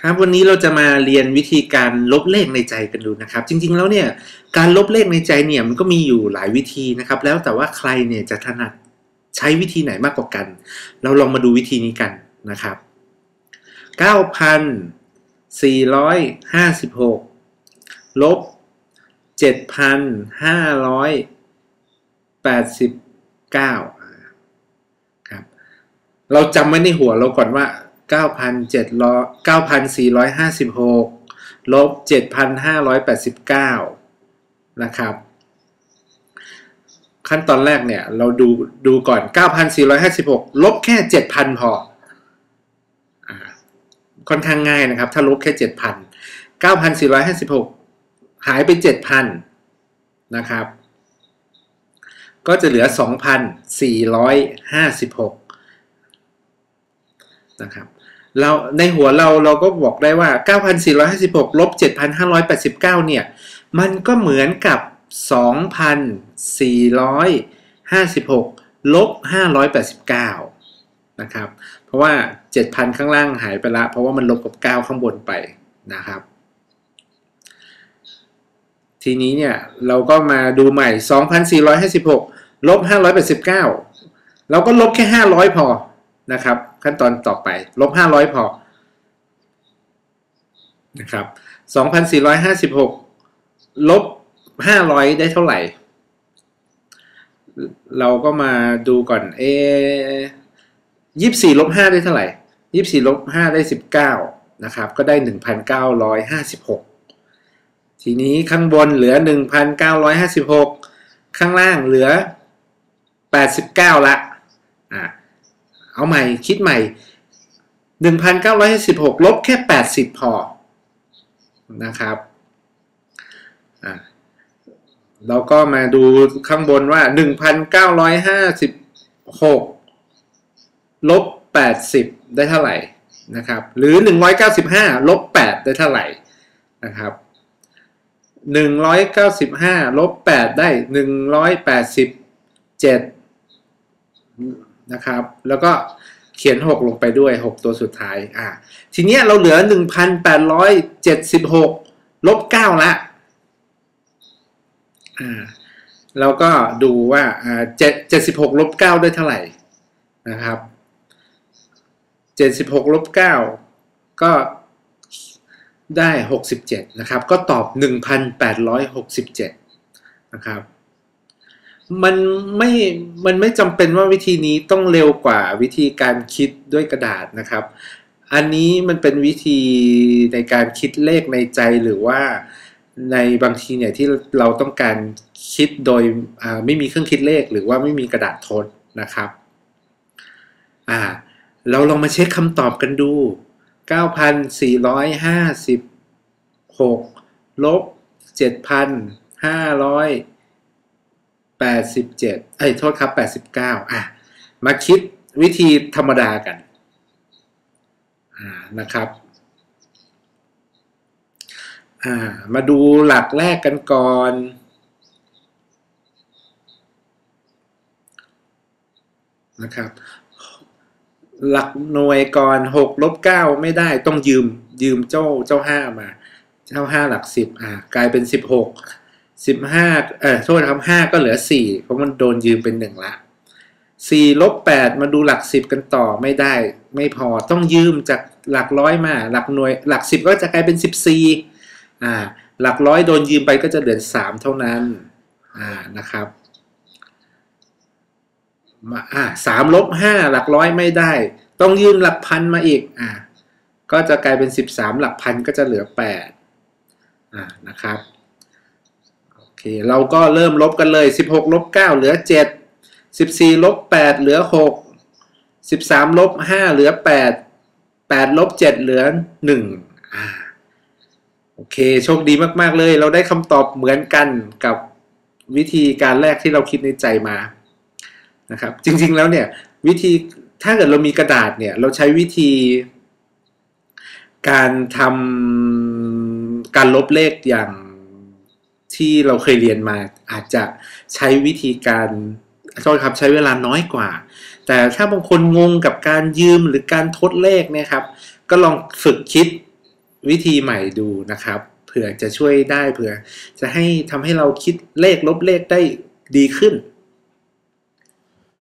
ครับวันนี้เราจะมาเรียนวิธีการลบเลขในใจกันดูนะครับ จริงๆแล้วเนี่ยการลบเลขในใจเนี่ยมันก็มีอยู่หลายวิธีนะครับ แล้วแต่ว่าใครเนี่ยจะถนัดใช้วิธีไหนมากกว่ากัน เราลองมาดูวิธีนี้กันนะครับ 9,456 ลบ 7,589 ครับ เราจำไว้ในหัวเราก่อนว่า 9,456 ลบ 7,589 นะครับ ขั้นตอนแรกเนี่ย เราดูดูก่อน 9,456 ลบแค่ 7,000 พอ ค่อนข้างง่ายนะครับ ถ้าลบแค่ 7,000 9,456 หายไป 7,000 นะครับ ก็จะเหลือ 2,456 นะครับเราในหัวเราเราก็บอกได้ว่า 9,456 ลบ 7,589 เนี่ย มันก็เหมือนกับ 2,456 ลบ 589 นะครับ เพราะว่า 7,000 ข้างล่างหายไปละ เพราะว่ามันลบกับ 9 ข้างบนไปนะครับ ทีนี้เนี่ย เราก็มาดูใหม่ 2,456 ลบ 589 เราก็ลบแค่ 500 พอ นะครับ ขั้นตอนต่อไปลบ500พอนะครับ2,456ลบ500ได้เท่าไหร่ เราก็มาดูก่อนเอ24ลบ5ได้เท่าไหร่24ลบ5ได้19นะครับ ก็ได้1,956ทีนี้ข้างบนเหลือ1,956ข้างล่างเหลือ89ละอ่า เอาใหม่คิดใหม่ 1,916ลบแค่ 80 พอนะครับอ่าเราก็มาดูข้างบนว่า 1,956 ลบ 80 ได้เท่าไหร่นะครับ หรือ 195 ลบ 8 ได้เท่าไหร่นะครับ 195 ลบ 8 ได้ 187 นะครับ แล้วก็เขียน 6 ลงไปด้วย 6 ตัวสุดท้ายอ่าทีนี้เราเหลือ 1,876 ลบ 9 ละอ่าเราก็ดูว่าอ่า7 76ลบ9ได้เท่าไหร่นะครับ76ลบ9ก็ได้67นะครับ ก็ตอบ1,867นะครับ มันไม่มันไม่จำเป็นว่าวิธีนี้ต้องเร็วกว่าวิธีการคิดด้วยกระดาษนะครับ อันนี้มันเป็นวิธีในการคิดเลขในใจหรือว่าในบางทีเนี่ยที่เราต้องการคิดโดยไม่มีเครื่องคิดเลขหรือว่าไม่มีกระดาษทดนะครับอ่าเราลองมาเช็คคำตอบกันดู 9,456 ลบ 7,500 87เอ้ยโทษครับ 89อะมาคิดวิธีธรรมดากันนะครับอ่ามาดูหลักแรกกันก่อน นะครับ หลักหน่วยก่อน6ลบ9ไม่ได้ต้องยืมยืมเจ้าเจ้า5มา เจ้า5หลัก10อ่ากลายเป็น16 สิบห้าเออโทษครับห้าก็เหลือสี่เพราะมันโดนยืมเป็นหนึ่งละสี่ลบแปดมาดูหลักสิบกันต่อไม่ได้ ไม่พอต้องยืมจากหลักร้อยมา หลักหน่วย หลักสิบก็จะกลายเป็นสิบสี่อ่า หลักร้อยโดนยืมไปก็จะเหลือสามเท่านั้น อ่านะครับมาอ่าสามลบห้าหลักร้อยไม่ได้ ต้องยืมหลักพันมาอีกอ่าก็จะกลายเป็นสิบสามหลักพันก็จะเหลือแปดอ่านะครับ เราก็เริ่มลบกันเลย 16ลบ9เหลือ 7 14ลบ8เหลือ 6 13ลบ5เหลือ 8 8ลบ7เหลือ1อ่าโอเค โชคดีมาก ๆ เลย เราได้คำตอบเหมือนกันกับวิธีการแรกที่เราคิดในใจมานะครับ จริง ๆ แล้วเนี่ย วิธีถ้าเกิดเรามีกระดาษเนี่ย เราใช้วิธี การทำการลบเลขอย่าง ที่เราเคยเรียนมาอาจจะใช้วิธีการโทษครับใช้เวลาน้อยกว่า แต่ถ้าบางคนงงกับการยืมหรือการทดเลขเนี่ยครับ ก็ลองฝึกคิดวิธีใหม่ดูนะครับ เผื่อจะช่วยได้เผื่อจะให้ทำให้เราคิดเลขลบเลขได้ดีขึ้น